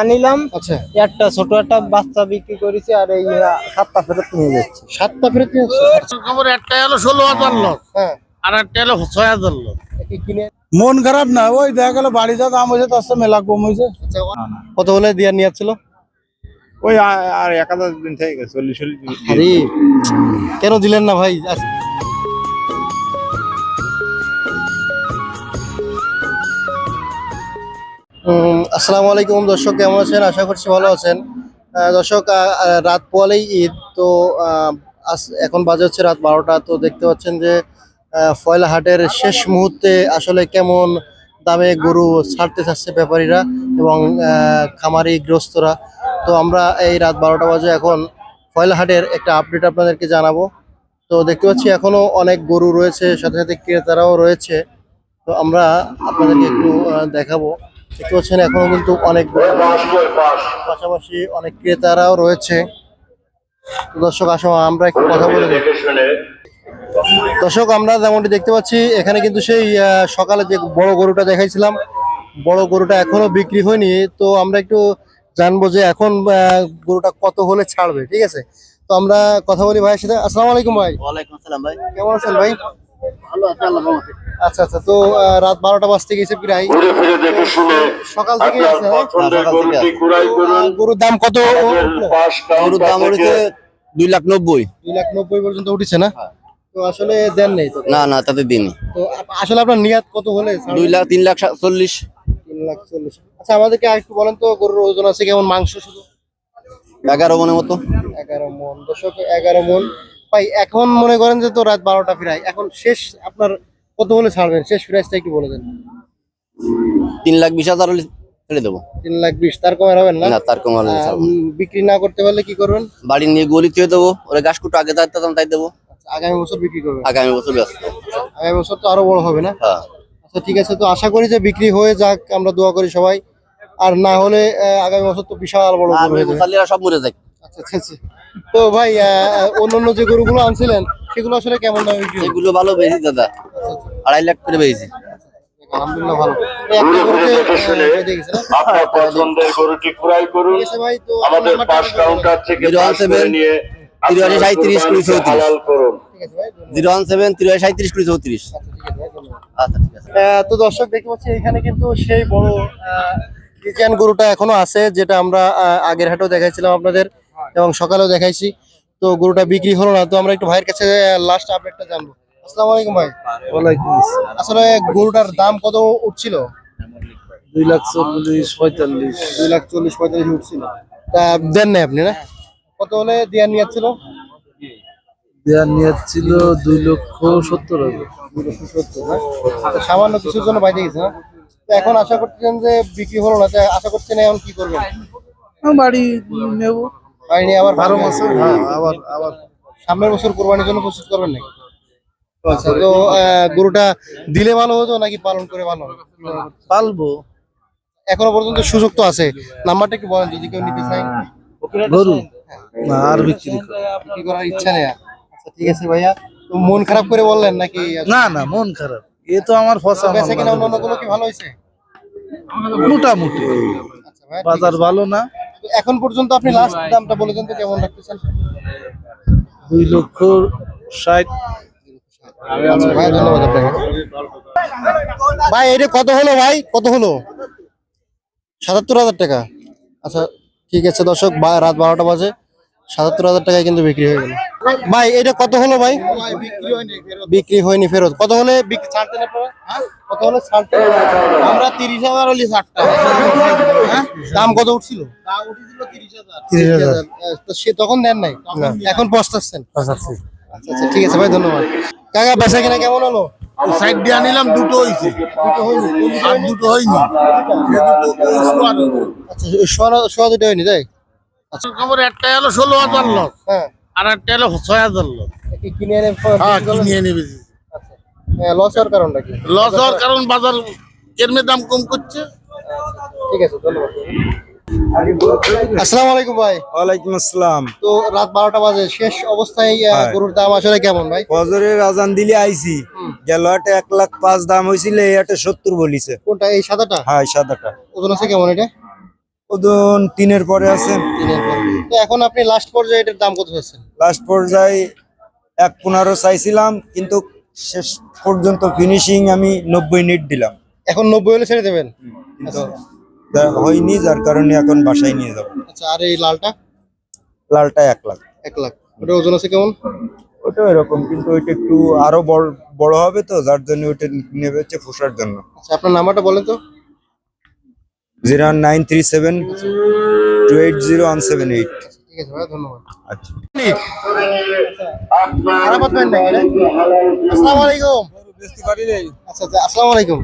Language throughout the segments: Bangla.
আনিলাম। আচ্ছা। একটা ছোট একটা বাচ্চা বিক্রি করেছি আর এই সাতটা ফেরত নিয়ে যাচ্ছি। সাতটা ফেরত নিয়ে আসছো? খবর একটা হলো ষোলো হাজার লস হ্যাঁ আর একটা হলো ছয় হাজার লস মন খারাপ না ওই দেখা গেল বাড়ি যা দাম হয়েছে তার মেলা কম হয়েছে। আচ্ছা, কত হলে দিয়ে নিয়ে ছিল ওই আর এক হাজার দিন থেকে চল্লিশ চল্লিশ। কেন দিলেন না ভাই? আসসালামু আলাইকুম দর্শক, কেমন আছেন? আশা করছি ভালো আছেন। দর্শক রাত পোয়ালেই ঈদ, তো এখন বাজে হচ্ছে রাত বারোটা। তো দেখতে পাচ্ছেন যে ফয়লা হাটের শেষ মুহূর্তে আসলে কেমন দামে গরু ছাড়তে চাচ্ছে ব্যাপারীরা এবং খামারি গ্রস্তরা তো আমরা এই রাত বারোটা বাজে এখন ফয়লা হাটের একটা আপডেট আপনাদেরকে জানাব। তো দেখতে পাচ্ছি এখনও অনেক গরু রয়েছে, সাথে সাথে ক্রেতারাও রয়েছে। তো আমরা আপনাদেরকে একটু দেখাবো। দেখতে পাচ্ছেন এখনও কিন্তু অনেক পাশাপাশি অনেক ক্রেতারাও রয়েছে। দর্শক আসো আমরা একটু কথা বলে দর্শক আমরা যেমনটি দেখতে পাচ্ছি এখানে কিন্তু সেই সকালে যে বড় গরুটা দেখাইছিলাম বড় গরুটা এখনও বিক্রি হয়নি। তো আমরা একটু জানব যে এখন আহ, গরুটা কত হলে ছাড়বে ঠিক আছে? তো আমরা কথা বলি ভাইয়ের সাথে। আসসালামু আলাইকুম ভাই। ওয়ালাইকুম আসসালাম ভাই। কেমন আছেন ভাই? আচ্ছা আচ্ছা তো আহ, রাত বারোটা বাজতে গেছে প্রায়। সকাল থেকে আছে হ্যাঁ? গরুর দাম কত? গরুর দাম উঠেছে দুই লাখ নব্বই। দুই লাখ নব্বই পর্যন্ত উঠেছে না? তো আসলে দেন নেই না না তাতে তো আসলে আপনার নিয়াত কত হলে? দুই লাখ তিন লাখ চল্লিশ। তিন লাখ চল্লিশ। আচ্ছা আমাদেরকে আর একটু বলেন তো গরুর ওজন আছে কেমন? মাংস শুধু? এগারো মনের মতো। এগারো মন। দশক এগারো মন। ভাই এখন মনে করেন যে তো রাত বারোটা প্রায়। এখন শেষ আপনার কত হলে ছাড়বেন? শেষ প্রাইসটা একটু বলে দেন। তিন লাখ বিশ হাজার হলে ছেড়ে দেবো। তিন লাখ বিশ তার কমে হবেন না? না তার কম হলে ছাড়বো না। বিক্রি না করতে পারলে কি করবেন? বাড়ি নিয়ে গলি থুয়ে দেবো ওরা গাছ কুটো আগে তাই দেবো। আচ্ছা, আগামী বছর বিক্রি করবেন? আগামী বছর ব্যস্ত। আগামী বছর তো আরও বড় হবে না? হ্যাঁ। আচ্ছা ঠিক আছে তো আশা করি যে বিক্রি হয়ে যাক আমরা দোয়া করি সবাই। আর না হলে আহ, আগামী বছর তো বিশাল বড় আর হয়ে যাবে। মুসাল্লিরা সব মরে যায় আচ্ছা আচ্ছা। তো ভাই আহ, অন্যান্য যে গরুগুলো আনছিলেন সেগুলো আসলে কেমন দামে বিক্রি এগুলো ভালো বেশি দাদা আড়াই লাখ করে আলহামদুলিল্লাহ ভালো? আপনার পছন্দের গরুটি ক্রয় করুন আমাদের পাঁচ কাউন্টার থেকে পাস করে সেভেন, নিয়ে তিরাশি, আপনার সাঁইত্রিশ, কুড়ি, চৌত্রিশ। হালাল করুন দিন। ঠিক আছে ভাই ধন্যবাদ। জিরো ওয়ান সেভেন তিরাশি সাঁত্রিশ কুড়ি চৌত্রিশ আচ্ছা, তো দর্শক দেখতে পাচ্ছি এখানে কিন্তু সেই বড় গরুটা এখনও আছে যেটা আমরা আগের হাটেও দেখাইছিলাম আপনাদের এবং সকালেও দেখাইছি। তো গরুটা বিক্রি হলো না তো আমরা একটু ভাইয়ের কাছে লাস্ট আপডেটটা জানব। আসসালামু আলাইকুম ভাই। ওয়ালাইকুম আসসালাম। আসলে গরুটার দাম কত উঠছিল? দুই লাখ চল্লিশ পঁয়তাল্লিশ। দুই লাখ চল্লিশ পঁয়তাল্লিশ উঠছিল। তা দেন নাই আপনি না? কত হলে দেওয়ার নিয়ে ছিল? দেওয়ার নিয়ত ছিল দুই লক্ষ সত্তর হাজার। দুই লক্ষ সত্তর সামান্য কিছুর জন্য বাইরে গেছে না? তো এখন আশা করছেন যে বিক্রি হলো না তো আশা করছেন এখন কি করবেন? বাড়ি নেব। নিয়ে আবার বারো হ্যাঁ আবার আবার সামনের বছর কোরবানির জন্য প্রস্তুত করবেন নাকি? আচ্ছা তো আহ, গরুটা দিলে ভালো হতো নাকি পালন করে ভালো হতো? পালবো। এখনও পর্যন্ত সুযোগ তো আছে। নাম্বারটা একটু বলেন যদি কেউ নিতে চায়। গরু? না আর বিক্রি কি করার ইচ্ছা নেই আচ্ছা ঠিক আছে ভাইয়া। তো মন খারাপ করে বললেন নাকি? না না মন খারাপ। এ তো আমার ফসা বেচা কিনা ভালো। অন্য কি ভালো হয়েছে? মোটামুটি। আচ্ছা ভাইয়া, বাজার ভালো না। তো এখন পর্যন্ত আপনি লাস্ট দামটা বলেছেন তো কেমন রাখতেছেন? দুই লক্ষ ষাট। আচ্ছা ভাই ধন্যবাদ আপনাকে। ভাই এটা কত হলো ভাই? কত হলো? সাতাত্তর হাজার টাকা। আচ্ছা ঠিক আছে দর্শক বা- রাত বারোটা বাজে। সাতাত্তর হাজার টাকায় কিন্তু বিক্রি হয়ে গেল। ভাই এটা কত হলো ভাই? বিক্রি হয়নি ফেরত। কত হলে বিক্রি ছাড়তেন আপনারা কত হলে ছাড়তেন আমরা তিরিশ হাজার হলে ছাড়তাম হ্যাঁ? দাম কত উঠছিল? তিরিশ হাজার। তো সে তখন দেন নাই? এখন পস্তাচ্ছেন? আচ্ছা আচ্ছা ঠিক আছে ভাই ধন্যবাদ। কাকা বেচা কিনা কেমন হলো? সাইড দিয়ে আনিলাম দুটো হয়েছে দুটো দুটো আর হয়নি? দুটো হয়নি আচ্ছা সোয়া সোয়া দুটো হয়নি তাই? খবর একটা হলো ষোলো হাজার হ্যাঁ। আর একটা হলো ছয় হাজার লস কি কিনে এনে হ্যাঁ কিনে এনে বেশি। লস হওয়ার কারণটা কি? লস হওয়ার কারণ বাজার কেরমে দাম কম করছে। ঠিক আছে ধন্যবাদ। আসসালামু আলাইকুম ভাই। ওয়ালাইকুম আসসালাম। তো রাত বারোটা বাজে শেষ অবস্থায়। গরুর দাম আসলে কেমন ভাই? ফজরের আজান দিলে আইছি। গেল হাটে এক লাখ পাঁচ দাম হয়েছিল এই হাটে সত্তর বলিছে। কোনটা এই সাদাটা? হ্যাঁ সাদাটা। ওজন আছে কেমন এটা? ওজন তিনের পরে আছে। তিনের পর। তো এখন আপনি লাস্ট পর্যায়ে এটার দাম কত হয়েছে লাস্ট পর্যায়ে এক পনেরো চাইছিলাম কিন্তু শেষ পর্যন্ত ফিনিশিং আমি নব্বই নিট দিলাম। এখন নব্বই হলে ছেড়ে দেবেন? কিন্তু তা- হয়নি যার কারণে এখন বাসায় নিয়ে যাব। আচ্ছা আর এই লালটা? লালটা এক লাখ। এক লাখ। ওটা ওজন আছে কেমন? ওটা এরকম কিন্তু ওইটা একটু আরও বড় বড় হবে তো যার জন্য ওইটা নেবে হচ্ছে ফুসার জন্য। আচ্ছা আপনার নাম্বারটা বলেন তো। Zero nine three seven two eight zero one seven eight. ঠিক আছে ভাই ধন্যবাদ। আচ্ছা? আসসালামু আলাইকুম। আচ্ছা আচ্ছা আসসালামু আলাইকুম।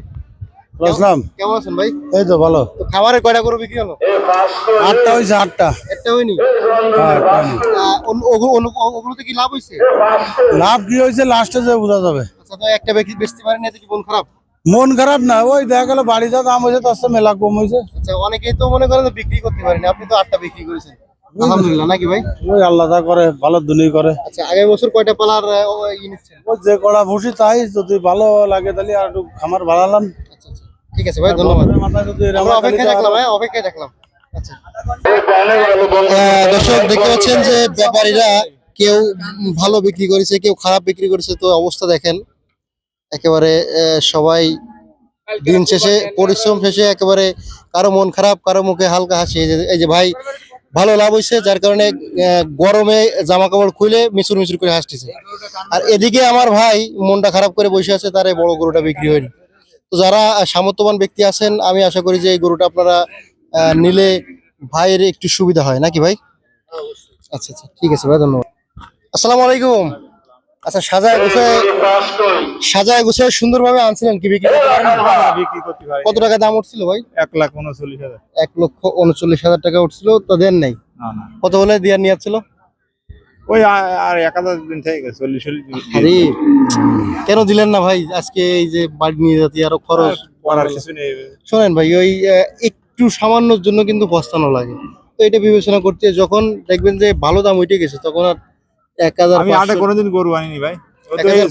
কেমন আছেন ভাই? এই তো ভালো। তো খাবারের কয়টা গরু বিক্রি হলো? আটটা হয়েছে আটটা। একটা হয়নি? হ্যাঁ, ওগুলোতে কি লাভ হয়েছে লাভ কি হয়েছে লাস্টে যে বোঝা যাবে। আচ্ছা তো একটা ব্যক্তি বেচতে পারেন এতে কি মন খারাপ? মন খারাপ না ওই দেখা গেল বাড়ি যা দাম হয়েছে তার সাথে মেলা কম হয়েছে। আচ্ছা অনেকেই তো মনে করেন বিক্রি করতে পারেনি। আপনি তো আটটা বিক্রি করেছেন। আলহামদুলিল্লাহ নাকি ভাই? ওই আল্লাহ যা করে ভালো দুনি করে। আচ্ছা আগামী বছর কয়টা পালার ও, ওই যে কড়া ভুসি তাই যদি ভালো লাগে তাহলে আর একটু খামার বাড়ালাম। আচ্ছা আচ্ছা। ঠিক আছে ভাই ধন্যবাদ। আমরা অপেক্ষায় থাকলাম হ্যাঁ অপেক্ষায় থাকলাম আচ্ছা। দর্শক দেখতে পাচ্ছেন যে ব্যাপারীরা কেউ ভালো বিক্রি করেছে কেউ খারাপ বিক্রি করেছে তো অবস্থা দেখেন। একেবারে সবাই দিন শেষে পরিশ্রম শেষে একেবারে কারও মন খারাপ কারও মুখে হালকা হাসি। এই যে- ভাই ভালো লাভ হয়েছে যার কারণে গরমে জামা কাপড় খুলে মিশুর মিশুর করে হাসতেছে। আর এদিকে আমার ভাই মনটা খারাপ করে বসে আছে তার এই বড় গরুটা বিক্রি হয়নি। তো যারা সামর্থ্যবান ব্যক্তি আছেন আমি আশা করি যে এই গরুটা আপনারা আহ, নিলে ভাইয়ের একটু সুবিধা হয়। নাকি ভাই? আচ্ছা আচ্ছা ঠিক আছে ভাই ধন্যবাদ। আসসালামু আলাইকুম। আচ্ছা সাজায় গুছায় সাজায় গুছায় সুন্দরভাবে আনছিলেন কি বিক্রি করতে পারেন? বিক্রি করতে পারি। কত টাকা দাম উঠছিল ভাই? এক লাখ উনচল্লিশ হাজার। এক লক্ষ উনচল্লিশ হাজার টাকা উঠছিল তো দেন নাই? না না। কত হলে দেওয়ার নিয়ে ছিল? ওই আর এক হাজার দিন থেকে চল্লিশ। আরে কেন দিলেন না ভাই? আজকে এই যে বাড়ি নিয়ে যাতে আরও খরচ করার কিছু নেই। শোনেন ভাই ওই একটু সামান্যর জন্য কিন্তু পস্তানো লাগে। তো এটা বিবেচনা করতে যখন দেখবেন যে ভালো দাম উঠে গেছে তখন আর এক হাজার আমি আটে কোনোদিন গরু আনিনি ভাই।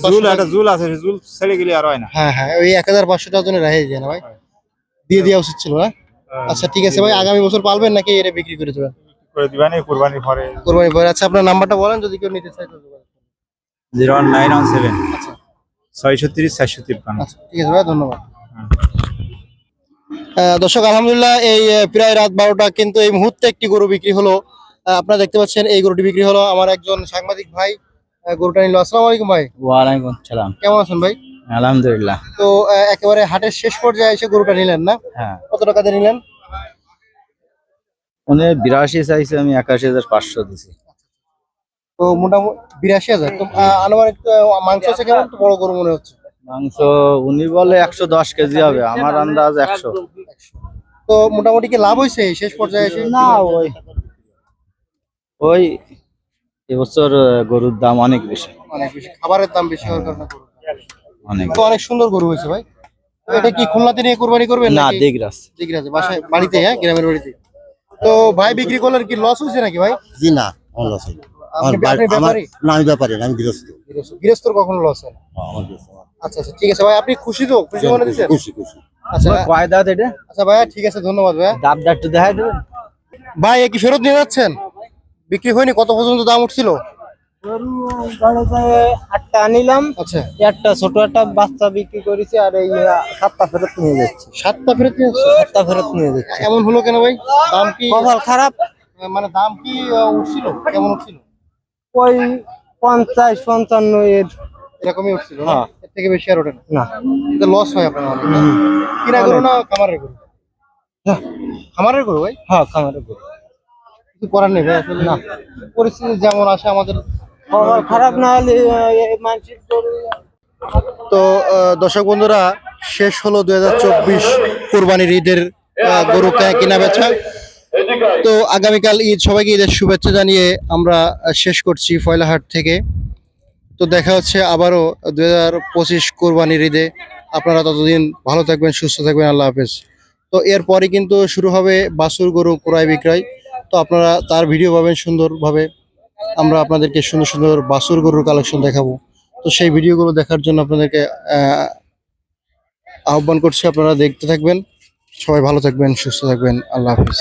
জুল একটা জুল আছে জুল ছেড়ে গেলে আর হয় না। হ্যাঁ হ্যাঁ ওই এক হাজার পাঁচশো টাকার জন্য রেহাই যায় না ভাই? দিয়ে দেওয়া উচিত ছিল না? আচ্ছা ঠিক আছে ভাই আগামী বছর পালবেন নাকি এটা বিক্রি করে দেবেন? করে দিবানি কুরবানির পরে। কোরবানি পরে। আচ্ছা আপনার নাম্বারটা বলেন যদি কেউ নিতে চায়। Zero one nine one seven. ছয়শো তিরিশ চারশো তিপ্পান্ন। আচ্ছা ঠিক আছে ভাই ধন্যবাদ। আহ, দর্শক আলহামদুলিল্লাহ এই প্রায় রাত বারোটা কিন্তু এই মুহূর্তে একটি গরু বিক্রি হলো আপনারা দেখতে পাচ্ছেন এই গরুটি বিক্রি হলো আমার একজন সাংবাদিক ভাই। গরুটা নিল। আসসালাম আলাইকুম ভাই। ওয়ালাইকুম সালাম। কেমন আছেন ভাই? আলহামদুলিল্লাহ। তো একেবারে হাটের শেষ পর্যায়ে এসে গরুটা নিলেন না? হ্যাঁ। কত টাকা দিয়ে নিলেন? উনি বিরাশি চাইছে আমি একাশি হাজার পাঁচশো দিছি। তো মোটামুটি বিরাশি হাজার। তো আনুমানিক মাংস আছে কেমন? তো বড় গরু মনে হচ্ছে। মাংস উনি বলে একশো দশ কেজি হবে আমার আন্দাজ একশো। তো মোটামুটি কি লাভ হয়েছে শেষ পর্যায়ে এসে? না ওই ওই এবছর গরুর দাম অনেক বেশি। অনেক বেশি। খাবারের দাম বেশি হওয়ার কারণে অনেক তো অনেক সুন্দর গরু হয়েছে ভাই। তো এটা কি খুলনাতে নিয়ে কোরবানি করবেন না? দিগরাস ঠিক আছে। বাসায় বাড়িতে হ্যাঁ গ্রামের বাড়িতে। তো ভাই বিক্রি করলেন কি লস হয়েছে নাকি ভাই? জি না লস হয়নি। আমার আপনি- আমার না আমি ব্যাপারী আমি গৃহস্থ। গৃহস্থ- গৃহস্থর কখনো লস হয় না। আমার আচ্ছা আচ্ছা ঠিক আছে ভাই আপনি খুশি তো? খুশি মনে দিচ্ছেন? খুশি খুশি। আচ্ছা কয় দাঁত এটা? আচ্ছা ভাইয়া ঠিক আছে ধন্যবাদ ভাই ভাইয়া। দাবটা একটু দেখাই দেবেন ভাই এ কি ফেরত নিয়ে যাচ্ছেন? বিক্রি হয়নি? কত পর্যন্ত দাম উঠছিল? আটটা আচ্ছা। একটা ছোট একটা বাচ্চা বিক্রি করেছি আর এই সাতটা ফেরত নিয়ে যাচ্ছি। সাতটা ফেরত নিয়ে যাচ্ছে। সাতটা ফেরত নিয়ে যাচ্ছি এমন হলো কেন ভাই? দাম কি কপাল খারাপ। মানে দাম কি উঠছিল? কেমন উঠছিল? ওই পঞ্চাশ পঞ্চান্ন এর। এরকমই উঠছিল না? হ্যাঁ। এর থেকে বেশি আর ওঠে না? না। লস হয় আপনার অনেক না? কিনা গরু না খামারের গরু? খামারের গরু ভাই? হ্যাঁ খামারে গরু। কিছু করার নেই ভাই আসলে না। পরিস্থিতি যেমন আসে আমাদের খারাপ না হলে মানসিক তো আহ, দর্শক বন্ধুরা শেষ হলো দুই হাজার চব্বিশ কোরবানির ঈদের গরু কে- কেনা বেচা। তো আগামীকাল ঈদ সবাইকে ঈদের শুভেচ্ছা জানিয়ে আমরা শেষ করছি ফয়লাহাট থেকে। তো দেখা হচ্ছে আবারও দুই হাজার পঁচিশ কোরবানির ঈদে। আপনারা ততদিন ভালো থাকবেন সুস্থ থাকবেন আল্লাহ হাফেজ। তো এরপরে কিন্তু শুরু হবে বাছুর গরু ক্রয় বিক্রয়। তো আপনারা তার ভিডিও পাবেন সুন্দরভাবে। আমরা আপনাদেরকে সুন্দর সুন্দর বাসুর গরুর কালেকশন দেখাবো। তো সেই ভিডিওগুলো দেখার জন্য আপনাদেরকে আহ, আহ্বান করছি আপনারা দেখতে থাকবেন। সবাই ভালো থাকবেন সুস্থ থাকবেন। আল্লাহ হাফিজ।